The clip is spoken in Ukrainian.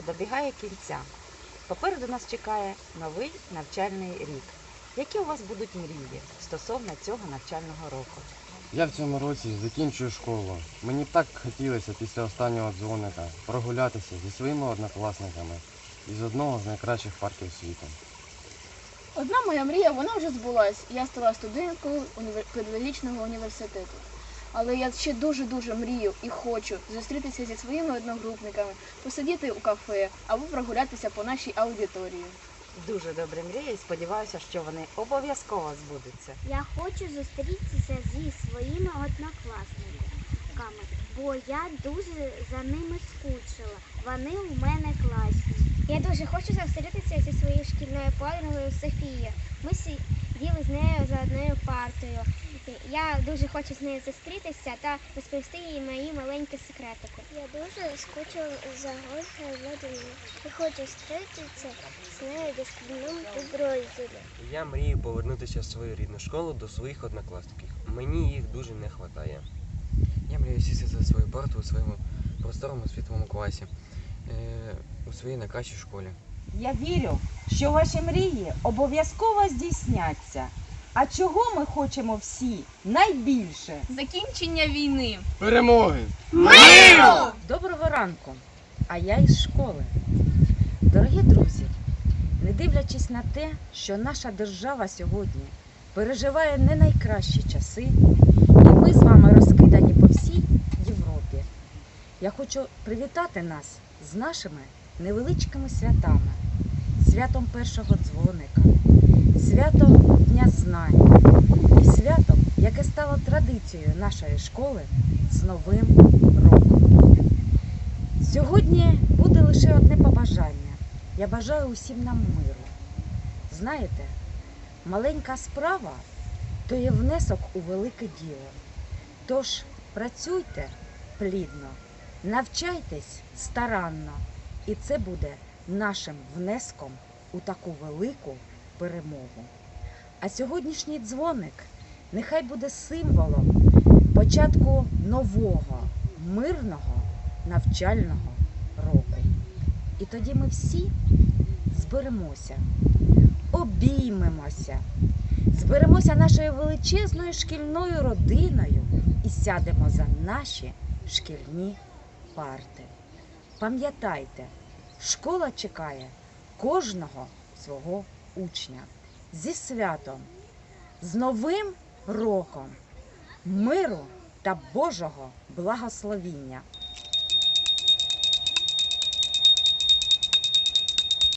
добігає кінця. Попереду нас чекає новий навчальний рік. Які у вас будуть мрії стосовно цього навчального року? Я в цьому році закінчую школу. Мені так хотілося після останнього дзвоника прогулятися зі своїми однокласниками із одного з найкращих парків світу. Одна моя мрія, вона вже збулась. Я стала студенткою педагогічного університету. Але я ще дуже-дуже мрію і хочу зустрітися зі своїми одногрупниками, посидіти у кафе або прогулятися по нашій аудиторії. Дуже добрі мрії і сподіваюся, що вони обов'язково збудуться. Я хочу зустрітися зі своїми однокласниками, бо я дуже за ними скучила. Вони у мене класні. Я дуже хочу зустрітися зі своєю шкільною подругою Софією. Ми сиділи з нею за одною партою. Я дуже хочу з нею зустрітися та розповісти їй мої маленькі секретики. Я дуже скучила за Ольгою Владимиром і хочу зустрітися з нею до шкільному підрозділі. Я мрію повернутися в свою рідну школу до своїх однокласників. Мені їх дуже не вистачає. Я мрію сісти за свою парту у своєму просторому світлому класі, е, у своїй найкращій школі. Я вірю, що ваші мрії обов'язково здійсняться. А чого ми хочемо всі найбільше? Закінчення війни. Перемоги! Доброго ранку! А я із школи. Дорогі друзі, не дивлячись на те, що наша держава сьогодні переживає не найкращі часи, і ми з вами розкидані по всій Європі. Я хочу привітати нас з нашими невеличкими святами, святом першого дзвоника, святом Дня знань і святом, яке стало традицією нашої школи з Новим роком. Сьогодні буде лише одне побажання. Я бажаю усім нам миру. Знаєте, маленька справа то є внесок у велике діло. Тож працюйте плідно, навчайтесь старанно, і це буде нашим внеском у таку велику перемогу. А сьогоднішній дзвоник нехай буде символом початку нового, мирного навчального року. І тоді ми всі зберемося, обіймемося, зберемося нашою величезною шкільною родиною і сядемо за наші шкільні парти. Пам'ятайте, школа чекає кожного свого учня зі святом, з Новим роком, миру та Божого благословіння.